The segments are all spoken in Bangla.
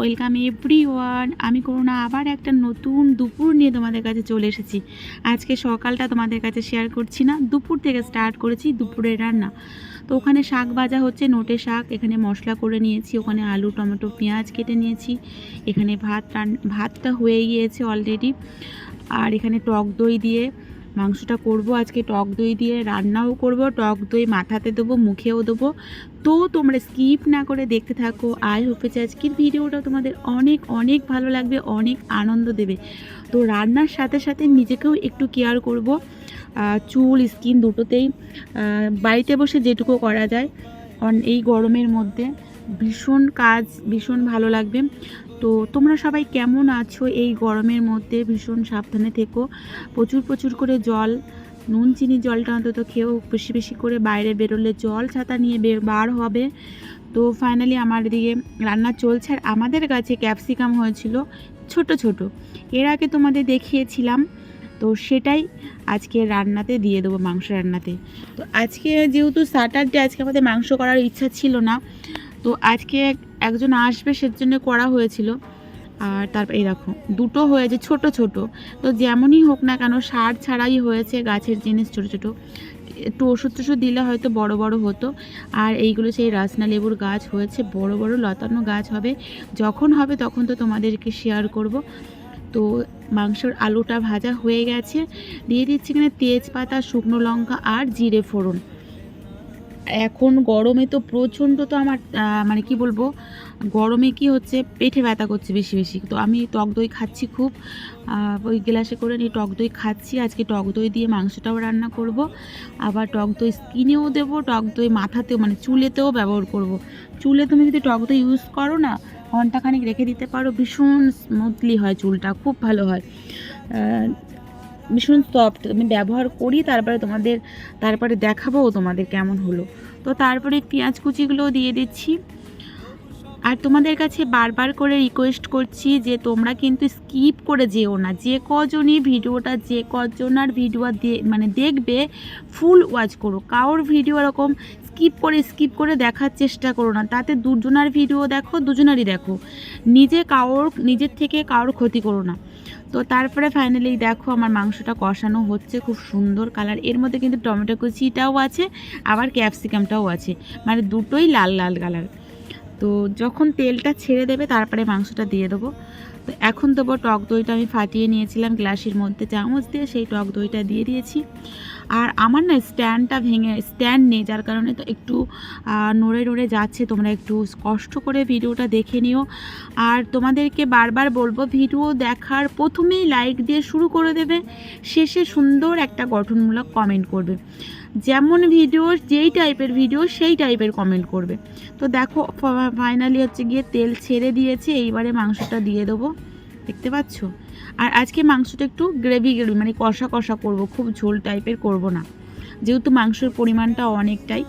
ওয়েলকাম এভরি ওয়ান আমি করোনা আবার একটা নতুন দুপুর নিয়ে তোমাদের কাছে চলে এসেছি। আজকে সকালটা তোমাদের কাছে শেয়ার করছি না, দুপুর থেকে স্টার্ট করেছি দুপুরের রান্না। তো ওখানে শাক ভাজা হচ্ছে, নোটে শাক, এখানে মশলা করে নিয়েছি, ওখানে আলু, টমেটো, পেঁয়াজ কেটে নিয়েছি। এখানে ভাত রান, ভাতটা হয়ে গিয়েছে অলরেডি আর এখানে টক দই দিয়ে মাংসটা করব, আজকে টক দই দিয়ে রান্নাও করব, টক দই মাথাতে দেবো, মুখেও দেবো। তো তোমরা স্কিপ না করে দেখতে থাকো। আই হোপে আজকের ভিডিওটা তোমাদের অনেক অনেক ভালো লাগবে, অনেক আনন্দ দেবে। তো রান্নার সাথে সাথে নিজেকেও একটু কেয়ার করব। চুল স্কিন দুটোতেই বাড়িতে বসে যেটুকু করা যায়। এই গরমের মধ্যে ভীষণ কাজ, ভীষণ ভালো লাগবে। তো তোমরা সবাই কেমন আছো এই গরমের মধ্যে? ভীষণ সাবধানে থেকো। প্রচুর প্রচুর করে জল, নুন, চিনি জলটা অন্তত খেয়েও বেশি বেশি করে বাইরে বেরোলে জল ছাতা নিয়ে বার হবে। তো ফাইনালি আমার দিকে রান্না চলছে আর আমাদের গাছে ক্যাপসিকাম হয়েছিল ছোট ছোট। এর আগে তোমাদের দেখিয়েছিলাম তো সেটাই আজকে রান্নাতে দিয়ে দেবো মাংস রান্নাতে। তো আজকে যেহেতু স্যাটারডে আজকে আমাদের মাংস করার ইচ্ছা ছিল না, তো আজকে একজন আসবে সেজন্য করা হয়েছিল। আর তারপর এই দেখো, দুটো হয়েছে, ছোট ছোট। তো যেমনই হোক না কেন, সার ছাড়াই হয়েছে গাছের জিনিস ছোট ছোট। একটু ওষুধ টষুধ দিলে হয়তো বড় বড় হতো। আর এইগুলো সেই রাসনা লেবুর গাছ হয়েছে, বড় বড় লতানো গাছ হবে। যখন হবে তখন তো তোমাদেরকে শেয়ার করব। তো মাংসর আলুটা ভাজা হয়ে গেছে। দিয়ে দিচ্ছি এখানে তেজপাতা, শুকনো লঙ্কা আর জিরে ফোড়ন। এখন গরমে তো প্রচণ্ড তো আমার মানে কি বলব, গরমে কি হচ্ছে, পেটে ব্যথা করছে বেশি বেশি। তো আমি টক দই খাচ্ছি খুব ওই গ্লাসে করে নিয়ে টক দই খাচ্ছি। আজকে টক দই দিয়ে মাংসটাও রান্না করব। আবার টক দই স্কিনেও দেবো, টক দই মাথাতেও মানে চুলেতেও ব্যবহার করব। চুলে তুমি যদি টক দই ইউজ করো না ঘন্টাখানিক রেখে দিতে পারো। ভীষণ স্মুথলি হয় চুলটা, খুব ভালো হয়। ভীষণ সফট আমি ব্যবহার করি, তারপরে তোমাদের, তারপরে দেখাবো তোমাদের কেমন হলো। তো তারপরে পেঁয়াজ কুচিগুলো দিয়ে দিচ্ছি। আর তোমাদের কাছে বারবার করে রিকোয়েস্ট করছি যে তোমরা কিন্তু স্কিপ করে যেও না। যে কজনই ভিডিওটা, যে কজন আর ভিডিও মানে দেখবে ফুল ওয়াচ করো। কারোর ভিডিও এরকম স্কিপ করে স্কিপ করে দেখার চেষ্টা করো না। তাতে দুজনার ভিডিও দেখো, দুজনারই দেখো। নিজে কারোর, নিজের থেকে কারোর ক্ষতি করো না। তো তারপরে ফাইনালি দেখো আমার মাংসটা কষানো হচ্ছে খুব সুন্দর কালারের মধ্যে কিন্তু টমেটো কুচিটাও আছে, আবার ক্যাপসিকামটাও আছে। মানে দুটোই লাল লাল কালার তো যখন তেলটা ছেড়ে দেবে, তারপরে মাংসটা দিয়ে দেবো। তো এখন দেবো টক দইটা আমি ফাটিয়ে নিয়েছিলাম গ্লাসের মধ্যে চামচ দিয়ে, সেই টক দইটা দিয়ে দিয়েছি। আর আমার না স্ট্যান্ডটা ভেঙে, স্ট্যান্ড নেই, যার কারণে তো একটু নড়ে নড়ে যাচ্ছে। তোমরা একটু কষ্ট করে ভিডিওটা দেখে নিও। আর তোমাদেরকে বারবার বলব, ভিডিও দেখার প্রথমেই লাইক দিয়ে শুরু করে দেবে। শেষে সুন্দর একটা গঠনমূলক কমেন্ট করবে। যেমন ভিডিও যেই টাইপের ভিডিও সেই টাইপের কমেন্ট করবে। তো দেখো ফাইনালি হচ্ছে গিয়ে তেল ছেড়ে দিয়েছে, এইবারে মাংসটা দিয়ে দেবো। দেখতে পাচ্ছ? আর আজকে মাংসটা একটু গ্রেভি গ্রেভি মানে কষা কষা করব, খুব ঝোল টাইপের করব না। যেহেতু মাংসের পরিমাণটা অনেকটাই।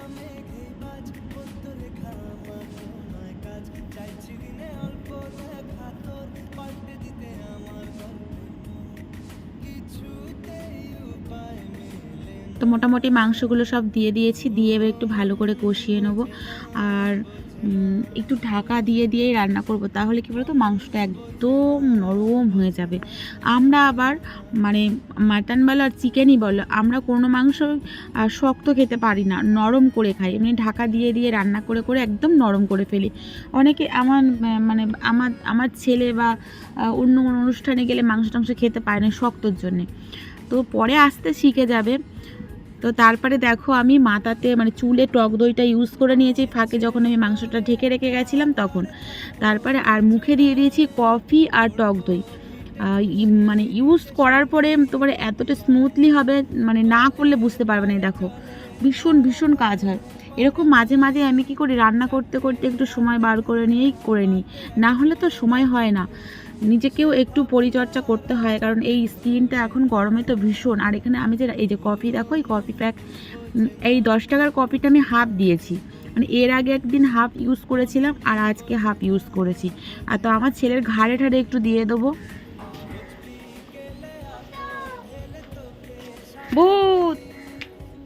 মোটামুটি মাংসগুলো সব দিয়ে দিয়েছি, দিয়ে এবার একটু ভালো করে কষিয়ে নেব। আর একটু ঢাকা দিয়ে দিয়েই রান্না করব, তাহলে কী বলতো মাংসটা একদম নরম হয়ে যাবে। আমরা আবার মানে মাটন বলো আর চিকেনই বলো, আমরা কোনো মাংস শক্ত খেতে পারি না, নরম করে খাই। এমনি ঢাকা দিয়ে দিয়ে রান্না করে করে একদম নরম করে ফেলি। অনেকে আমার মানে আমার আমার ছেলে বা অন্য কোনো অনুষ্ঠানে গেলে মাংস টাংস খেতে পারে না শক্তর জন্যে। তো পরে আসতে শিখে যাবে। তো তারপরে দেখো আমি মাথাতে মানে চুলে টক দইটা ইউজ করে নিয়েছি, ফাঁকে যখন আমি মাংসটা ঢেকে রেখে গেছিলাম তখন। তারপরে আর মুখে দিয়ে দিয়েছি কফি আর টক দই। মানে ইউজ করার পরে তোমার এতটা স্মুথলি হবে মানে না করলে বুঝতে পারবে না দেখো। ভীষণ ভীষণ কাজ হয়। এরকম মাঝে মাঝে আমি কি করি, রান্না করতে করতে একটু সময় বার করে নিয়েই করে নিই। না হলে তো সময় হয় না। নিজেকেও একটু পরিচর্যা করতে হয়, কারণ এই স্কিনটা এখন গরমে তো ভীষণ। আর এখানে আমি যে, এই যে কফি দেখো, এই কফি প্যাক এই দশ টাকার কফিটা আমি হাফ দিয়েছি। মানে এর আগে একদিন হাফ ইউজ করেছিলাম, আর আজকে হাফ ইউজ করেছি। আর তো আমার ছেলের ঘাড়ে ঠাড়ে একটু দিয়ে দেবো। ভূত!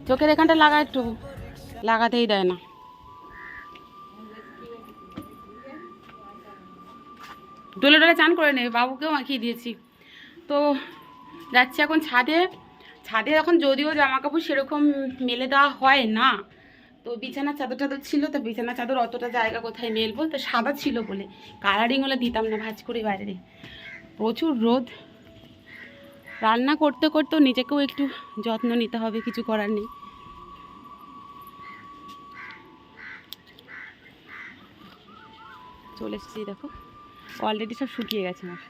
চোখের এখানটা লাগা একটু, লাগাতেই দেয় না। ডোলে ডোলে চান করে নেবে বাবুকেও মাখিয়ে দিয়েছি। তো যাচ্ছি এখন ছাদে। ছাদে এখন যদিও জামা কাপড় সেরকম মেলে দেওয়া হয় না, তো বিছানার চাদর টাদর ছিল, তো বিছানার চাদর অতটা জায়গা কোথায় মেলবো? তো সাদা ছিল বলে, কালারিং হলে দিতাম না ভাজ করে বাইরে। প্রচুর রোদ। রান্না করতে করতেও নিজেকেও একটু যত্ন নিতে হবে, কিছু করার নেই। চলে এসেছি, দেখো। অলরেডি সব শুকিয়ে গেছে আমার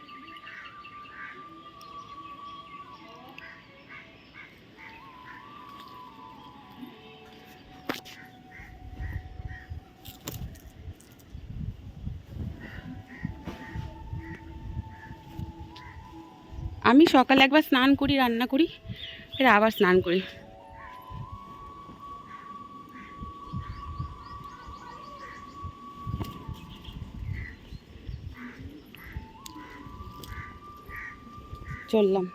আমি সকালে একবার স্নান করি, রান্না করি, ফের আবার স্নান করি। চললাম।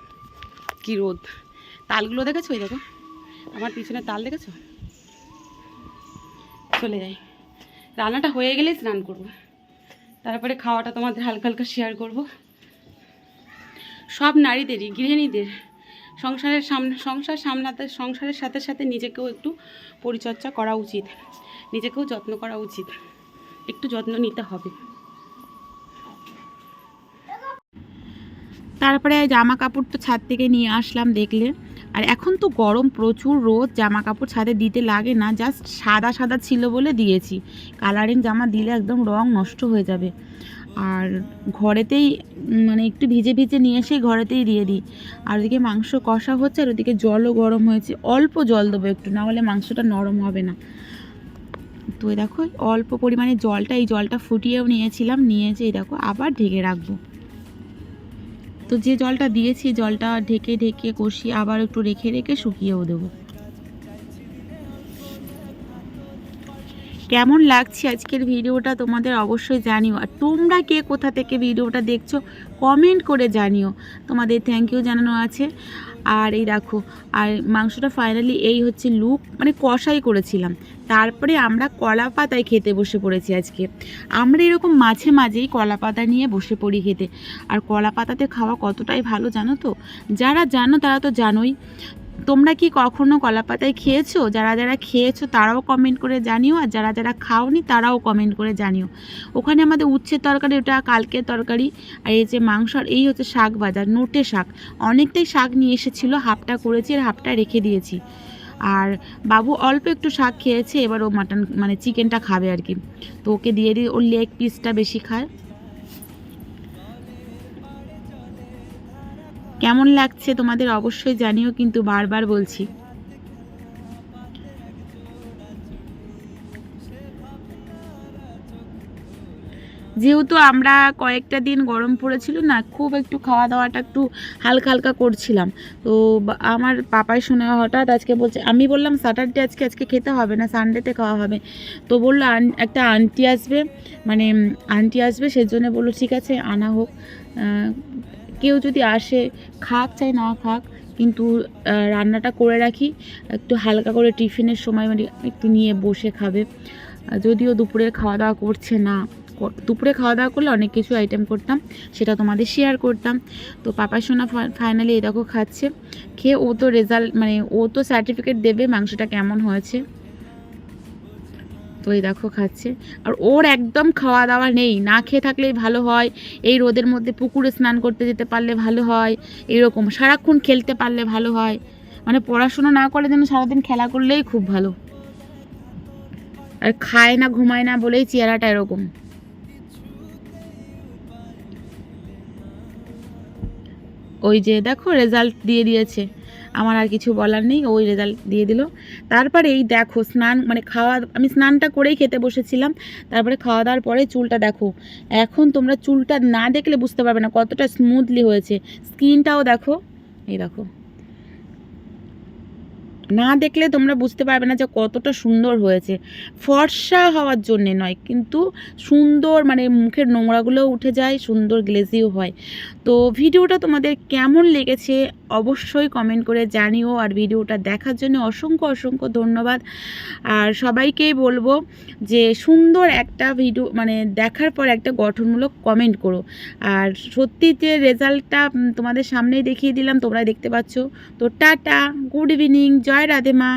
কি রোদ? তালগুলো দেখেছ ওই দেখো? আমার পিছনে তাল দেখেছ? চলে যাই। রান্নাটা হয়ে গেলেই স্নান করব। তারপরে খাওয়াটা তোমাদের হালকা হালকা শেয়ার করব। সব নারীদেরই, গৃহিণীদের। সংসারের সাম, সংসার সামলাতে, সংসারের সাথে সাথে নিজেকেও একটু পরিচর্যা করা উচিত। নিজেকেও যত্ন করা উচিত। একটু যত্ন নিতে হবে। তারপরে জামা কাপড় তো ছাদ থেকে নিয়ে আসলাম দেখলে। আর এখন তো গরম, প্রচুর রোদ জামা কাপড় ছাদে দিতে লাগে না জাস্ট সাদা সাদা ছিল বলে দিয়েছি। কালারিং জামা দিলে একদম রং নষ্ট হয়ে যাবে। আর ঘরেতেই মানে একটু ভিজে ভিজে নিয়ে এসেই ঘরেতেই দিয়ে দিই। আর ওদিকে মাংস কষা হচ্ছে, আর ওদিকে জলও গরম হয়েছে। অল্প জল দেবো একটু, না হলে মাংসটা নরম হবে না। তো দেখো, অল্প পরিমাণে জলটা, এই জলটা ফুটিয়েও নিয়েছিলাম নিয়েছি এই দেখো আবার ঢেকে রাখব। তো যে জলটা দিয়েছি জলটা ঢেকে ঢেকে কষিয়ে আবার একটু রেখে রেখে শুকিয়েও দেবো। কেমন লাগছে আজকের ভিডিওটা তোমাদের অবশ্যই জানিও। আর তোমরা কে কোথা থেকে ভিডিওটা দেখছ কমেন্ট করে জানিও। তোমাদের থ্যাংক ইউ জানানো আছে। আর এই দেখো, আর মাংসটা ফাইনালি এই হচ্ছে লুক মানে কষাই করেছিলাম। তারপরে আমরা কলা পাতায় খেতে বসে পড়েছি আজকে। আমরা এরকম মাঝে মাঝেই কলা পাতা নিয়ে বসে পড়ি খেতে। আর কলা পাতাতে খাওয়া কতটাই ভালো জানো তো? যারা জানো তারা তো জানোই। তোমরা কি কখনো কলা পাতায় খেয়েছো? যারা যারা খেয়েছো, তারাও কমেন্ট করে জানিও, আর যারা যারা খাওনি, তারাও কমেন্ট করে জানিও। ওখানে আমাদের উচ্ছের তরকারি, ওটা কালকের তরকারি, আর এই যে মাংস, আর এই হচ্ছে শাক বাজার নোটে শাক। অনেকটাই শাক নিয়ে এসেছিল, হাফটা করেছি আর হাফটা রেখে দিয়েছি। আর বাবু অল্প একটু শাক খেয়েছে, এবার ও মাটন মানে চিকেনটা খাবে আর কি। তো ওকে দিয়ে দিই ওর লেগ পিসটা বেশি খায়। কেমন লাগছে তোমাদের অবশ্যই জানিও, কিন্তু বারবার বলছি। যেহেতু আমরা কয়েকটা দিন গরম পড়েছিল না, খুব একটু খাওয়া দাওয়াটা একটু হালকা হালকা করছিলাম। তো আমার পাপাই শুনে হঠাৎ আজকে বলছে, আমি বললাম স্যাটারডে আজকে আজকে খেতে হবে না সানডেতে খাওয়া হবে। তো বলল একটা আন্টি আসবে। মানে আন্টি আসবে, সেজন্য বলল, ঠিক আছে, আনা হোক। কেউ যদি আসে, খাক চাই না খাক, কিন্তু রান্নাটা করে রাখি। একটু হালকা করে টিফিনের সময় মানে একটু নিয়ে বসে খাবে। যদিও দুপুরে খাওয়া দাওয়া করছে না দুপুরে খাওয়া দাওয়া করলে অনেক কিছু আইটেম করতাম, সেটা তোমাদের শেয়ার করতাম। তো পাপা সোনা ফাইনালি দেখো খাচ্ছে। খেয়ে ও তো রেজাল্ট মানে ও তো সার্টিফিকেট দেবে মাংসটা কেমন হয়েছে। তো এই দেখো খাচ্ছে। আর ওর একদম খাওয়া দাওয়া নেই। না খেয়ে থাকলেই ভালো হয়। এই রোদের মধ্যে পুকুরে স্নান করতে যেতে পারলে ভালো হয়। এরকম সারাক্ষণ খেলতে পারলে ভালো হয়। মানে পড়াশোনা না করে যেন সারাদিন খেলা করলেই খুব ভালো। আর খায় না, ঘুমায় না বলেই চেহারাটা এরকম। ওই যে দেখো রেজাল্ট দিয়ে দিয়েছে। আমার আর কিছু বলার নেই, ওই রেজাল্ট দিয়ে দিল। তারপরে এই দেখো স্নান মানে খাওয়া, আমি স্নানটা করেই খেতে বসেছিলাম। তারপরে খাওয়া দাওয়ার পরে চুলটা দেখো, এখন তোমরা চুলটা না দেখলে বুঝতে পারবে না কতটা স্মুথলি হয়েছে। স্কিনটাও দেখো, এই দেখো। না দেখলে তোমরা বুঝতে পারবে না যে কতটা সুন্দর হয়েছে। ফর্সা হওয়ার জন্যে নয়, কিন্তু সুন্দর মানে মুখের নোংরাগুলোও উঠে যায়, সুন্দর গ্লেজিও হয়। তো ভিডিওটা তোমাদের কেমন লেগেছে অবশ্যই কমেন্ট করে জানিও আর ভিডিওটা দেখার জন্য অসংখ্য অসংখ্য ধন্যবাদ। আর সবাইকেই বলব যে সুন্দর একটা ভিডিও মানে দেখার পর একটা গঠনমূলক কমেন্ট করো। আর সত্যি যে রেজাল্টটা তোমাদের সামনেই দেখিয়ে দিলাম তোমরা দেখতে পাচ্ছ। তো টাটা, গুড ইভিনিং জয় রাধে মা।